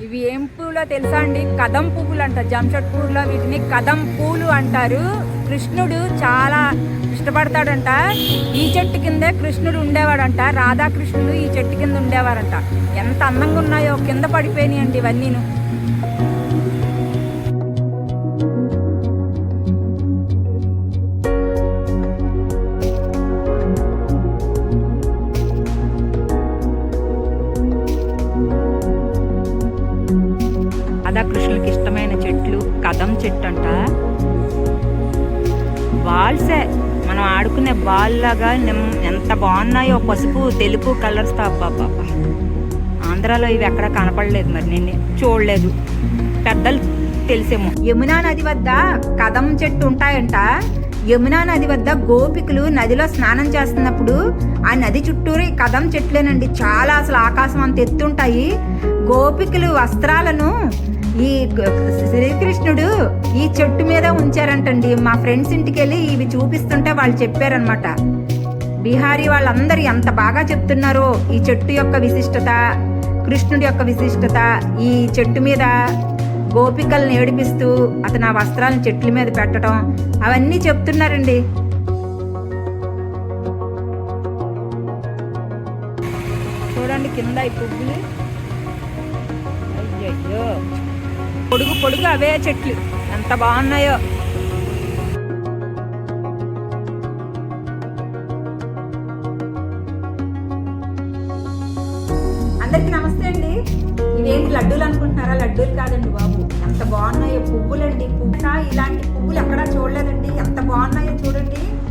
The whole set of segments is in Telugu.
ఇవి ఏం పూలో తెలుసా అండి? కదం పువ్వులు అంటారు. జంషెడ్పూర్లో వీటిని కదం పూలు అంటారు. కృష్ణుడు చాలా ఇష్టపడతాడంట. ఈ చెట్టు కిందే కృష్ణుడు ఉండేవాడంట. రాధాకృష్ణుడు ఈ చెట్టు కింద ఉండేవారంట. ఎంత అందంగా ఉన్నాయో కింద పడిపోయినాయండి ఇవన్నీను. రాధాకృష్ణులకి ఇష్టమైన చెట్లు కదం చెట్టు అంట బాల్సే మనం ఆడుకునే బాల్ లాగా ఎంత బాగున్నాయో పసుపు తెలుపు కలర్స్ అబ్బాబ్బా ఆంధ్రాలో ఇవి ఎక్కడ కనపడలేదు మరి నేను చూడలేదు. పెద్దలు తెలిసేమో. యమునా నది వద్ద కదం చెట్టు ఉంటాయంట. యమునా నది వద్ద గోపికలు నదిలో స్నానం చేస్తున్నప్పుడు ఆ నది చుట్టూరు ఈ కదం చెట్లేనండి. చాలా అసలు ఆకాశం అంత ఎత్తుంటాయి. గోపికలు వస్త్రాలను ఈ శ్రీకృష్ణుడు ఈ చెట్టు మీద ఉంచారంటండి. మా ఫ్రెండ్స్ ఇంటికి వెళ్ళి ఇవి చూపిస్తుంటే వాళ్ళు చెప్పారనమాట బీహారీ వాళ్ళందరూ ఎంత బాగా చెప్తున్నారో. ఈ చెట్టు యొక్క విశిష్టత కృష్ణుడి యొక్క విశిష్టత ఈ చెట్టు మీద గోపికల్ని ఏడిపిస్తూ అతను ఆ వస్త్రాలను చెట్ల మీద పెట్టడం అవన్నీ చెప్తున్నారండి. చూడండి కింద ఈ పువ్వులు పొడుగు పొడుగు అవే చెట్లు. ఎంత బాగున్నాయో. అందరికి నమస్తే అండి. ఇవేంటి లడ్డూలు అనుకుంటున్నారా? లడ్డూలు కాదండి బాబు. ఎంత బాగున్నాయో పువ్వులండి. పువ్వున? ఇలాంటి పువ్వులు ఎక్కడా చూడలేదండి. ఎంత బాగున్నాయో చూడండి.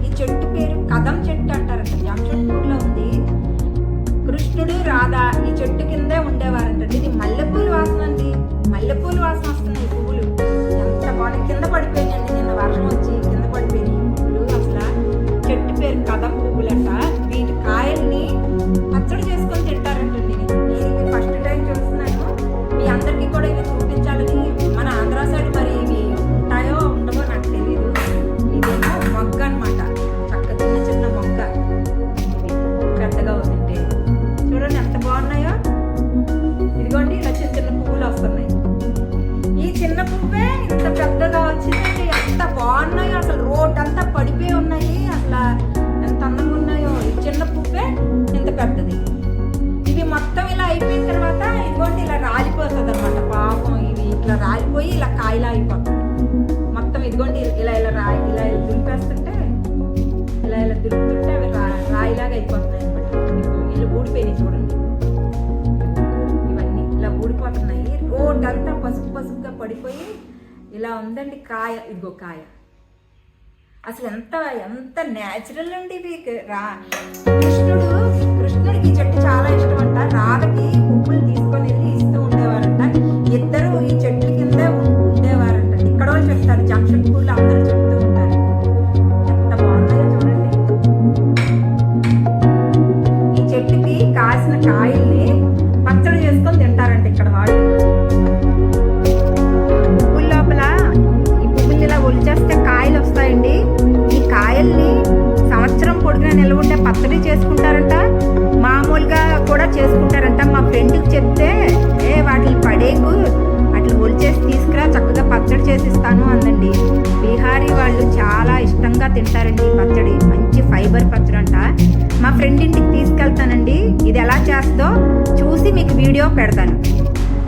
ఇట్లా రాలిపోయి ఇలా కాయలా అయిపోతుంది మొత్తం ఇదిగోండి ఇలా ఇలా రాయి ఇలా ఇలా దులిపేస్తుంటే ఇలా ఇలా దులుపుతుంటే అవి రా రాయిలాగా అయిపోతున్నాయి అనమాట ఇల్లు ఊడిపోయినాయి చూడండి. ఇవన్నీ ఇలా ఊడిపోతున్నాయి. రోడ్ అంతా పసుపు పసుపుగా పడిపోయి ఇలా ఉందండి కాయ ఇదిగో కాయ. అసలు ఎంత ఎంత న్యాచురల్ అండి ఇవి రా కృష్ణుడు కృష్ణుడికి ఈ చెట్టు చాలా ఇష్టం అంట. రాధకి పువ్వులు తీసుకొని వెళ్ళి ఇస్తూ పచ్చడి చేసుకుంటారంట. మామూలుగా కూడా చేసుకుంటారంట. మా ఫ్రెండ్కి చెప్తే ఏ వాటిని పడేకు అట్లా ఒలిచేసి తీసుకురా చక్కగా పచ్చడి చేసిస్తాను అందండి బీహారీ వాళ్ళు చాలా ఇష్టంగా తింటారండి ఈ పచ్చడి. మంచి ఫైబర్ పచ్చడి అంట మా ఫ్రెండ్ ఇంటికి తీసుకెళ్తానండి. ఇది ఎలా చేస్తుందో చూసి మీకు వీడియో పెడతాను.